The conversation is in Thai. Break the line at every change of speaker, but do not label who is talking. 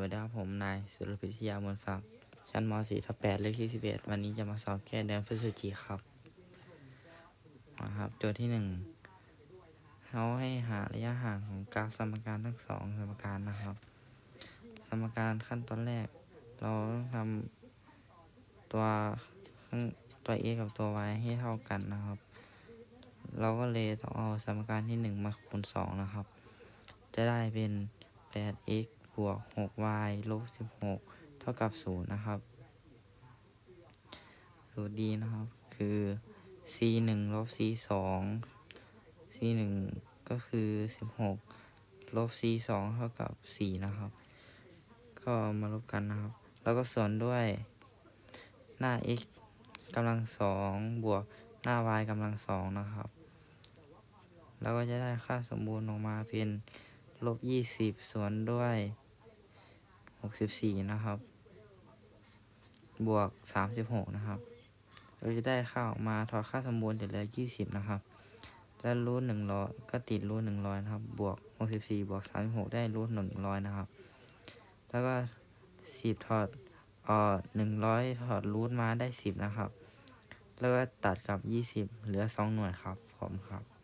วัสดีครับผมนายสุรพิทยามนศักดิ์ชั้นม .4 ทับ8เลขที่ 11 วันนี้จะมาสอบแก้เดือนพฤศจิกครับนะครับโจทย์ที่หนึ่งเขาให้หาระยะห่างของกราฟสมการทั้งสองสมการนะครับ สมการขั้นตอนแรก เราต้องทำตัวตัว a กับตัว y ให้เท่ากันนะครับ เราก็เลยต้องเอาสมการที่หนึ่งมาคูณสองนะครับ จะได้เป็น 8x บวก 6y ลบ 16 เท่ากับ 0 นะครับ สูตรดีนะครับ คือ c 1ลบ c 2 c 1ก็คือ 16 ลบ c 2เท่ากับ 4 นะครับ ก็มาลบกันนะครับ แล้วก็ส่วนด้วยหน้า x กำลังสองบวกหน้า y กำลังสองนะครับแล้วก็จะได้ค่าสมบูรณ์ออกมาเป็นลบยี่สิบส่วนด้วย กสิบสี่นะครับ บวกสามสิบหกนะครับ เราจะได้ค่าออกมาถอดค่าสมบูรณ์จะเหลือยี่สิบนะครับ แล้วรูทหนึ่งร้อยก็ติดรูทหนึ่งร้อยนะครับ บวกหกสิบสี่บวกสามสิบหกได้รูทหนึ่งร้อยนะครับ แล้วก็สิบถอดเอ่อหนึ่งร้อยถอดรูทมาได้สิบนะครับ แล้วก็ตัดกับยี่สิบเหลือสองหน่วยครับผมครับ